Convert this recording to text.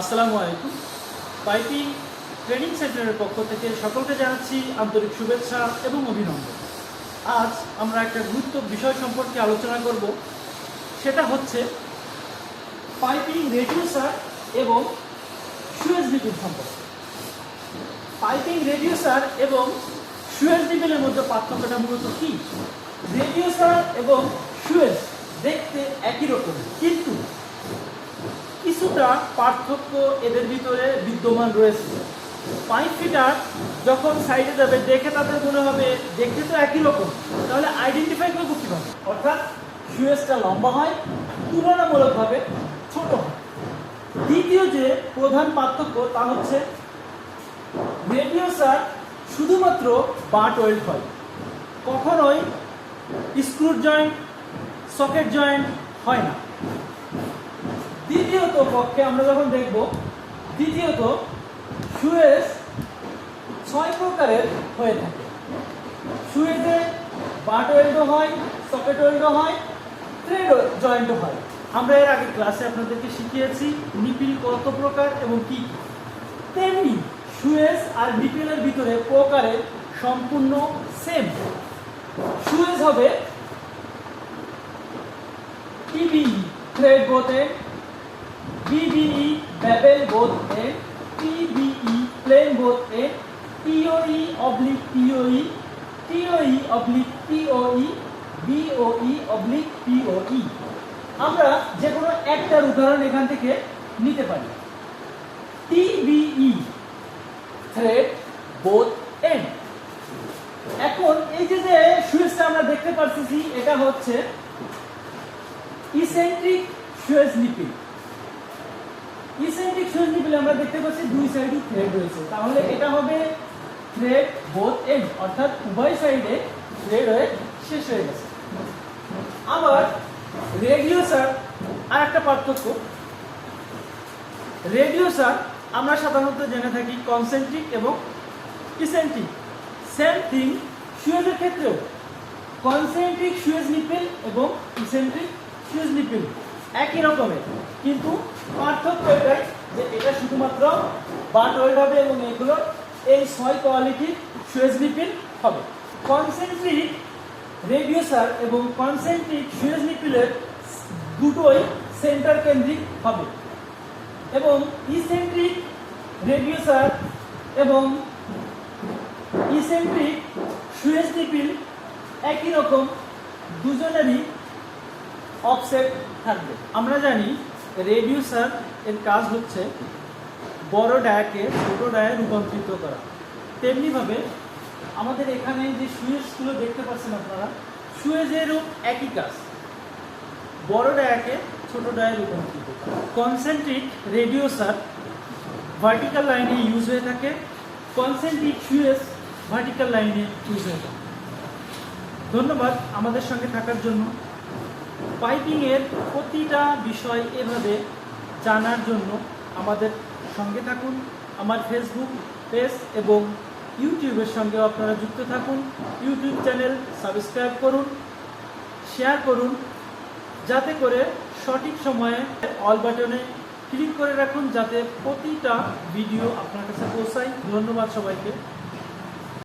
আসসালামু আলাইকুম। Piping training সেন্টারের পক্ষ থেকে সকলকে জানাচ্ছি আন্তরিক শুভেচ্ছা এবং অভিনন্দন। আজ আমরা একটা গুরুত্ব বিষয় সম্পর্কে আলোচনা করব। সেটা হচ্ছে পাইপিং রেডিউসার এবং সুয়েজ লিপিড সম্পর্কে। পাইপিং রেডিউসার এবং সুয়েজ লিপিডের মধ্যে পার্থক্যটা মূলত কি? রেডিউসার এবং সুয়েজ দেখতে একই রকম, কিন্তু কিছুটা পার্থক্য এদের ভিতরে বিদ্যমান রয়েছে। পাইপ ফিটার যখন সাইডে যাবে, দেখে তাদের মনে হবে দেখতে তো একই রকম। তাহলে আইডেন্টিফাই করব কীভাবে? অর্থাৎ সুয়েজটা লম্বা হয়, তুলনামূলকভাবে ছোট হয়। দ্বিতীয় যে প্রধান পার্থক্য, তা হচ্ছে রেডিওসার শুধুমাত্র বাট ওয়েল্ড হয়। কখনোই স্ক্রুর জয়েন্ট সকেট জয়েন্ট হয় না। দ্বিতীয়ত পক্ষে আমরা যখন দেখব, দ্বিতীয়ত, সুয়েজ ছয় প্রকারের হয়ে থাকে। সুয়েজে বাট ওয়েল্ডও হয়, সকেট ওয়েল্ডও হয়, থ্রেড জয়েন্টও হয়। আমরা এর আগে ক্লাসে আপনাদেরকে শিখিয়েছি নিপিল কত প্রকার এবং কি তেমনি সুয়েজ আর নিপিলের ভিতরে প্রকারের সম্পূর্ণ সেম সুয়েজ হবে টিবিই থ্রেড বোথে BBE bevel both end, PBE plain both end, POE oblique POE, TOE oblique POE, BOE oblique POE. আমরা যে কোনো একটার উদাহরণ এখান থেকে নিতে পারি। টিবিই থ্রেড বোথ এন্ড এখন এই যে যে সুইচটা আমরা দেখতে পাচ্ছি এটা হচ্ছে ইসেন্ট্রিক সুয়েজ লিপিড। ইসেন্ট্রিক আমরা দেখতে পাচ্ছি, দুই বোথ অর্থাৎ আর একটা পার্থক্য। আমরা সাধারণত জেনে থাকি কনসেন্ট্রিক এবং ইসেন্ট্রিক সেম থিং সুয়েজের ক্ষেত্রেও। কনসেন্ট্রিক সুয়েজ নিপেল এবং ইসেন্ট্রিক সুয়েজ নিপেল একই রকমের। কিন্তু পার্থক্য এটাই যে এটা শুধুমাত্র বাট হবে এবং এগুলো এই ছয় কোয়ালিটির সুয়েজ নিপিল হবে। কনসেন্ট্রিক রেডিওসার এবং কনসেন্ট্রিক সুয়েজ নিপিলের দুটোই সেন্টার কেন্দ্রিক হবে। এবং ইসেন্ট্রিক রেডিওসার এবং ইসেন্ট্রিক সুয়েজ নিপিল একই রকম দুজনেরই অফসেট থাকবে। আমরা জানি রেডিউসার এর কাজ হচ্ছে বড় ডায়াকে ছোট ডায়ে রূপান্তরিত করা। তেমনিভাবে আমাদের এখানে যে সুয়েজগুলো দেখতে পাচ্ছেন আপনারা, সুয়েজেরও একই কাজ। বড় ডায়াকে ছোট ডায়ে রূপান্তরিত করা। কনসেন্ট্রিক রেডিওসার ভার্টিক্যাল লাইনে ইউজ হয়ে থাকে। কনসেন্ট্রিক সুয়েজ ভার্টিক্যাল লাইনে ইউজ হয়ে থাকে। ধন্যবাদ আমাদের সঙ্গে থাকার জন্য। পাইপিংয়ের প্রতিটা বিষয় এভাবে জানার জন্য আমাদের সঙ্গে থাকুন, আমার ফেসবুক পেজ এবং ইউটিউবের সঙ্গে আপনারা যুক্ত থাকুন। ইউটিউব চ্যানেল সাবস্ক্রাইব করুন, শেয়ার করুন, যাতে করে সঠিক সময়ে অল বাটনে ক্লিক করে রাখুন, যাতে প্রতিটা ভিডিও আপনার কাছে পৌঁছায়। ধন্যবাদ সবাইকে।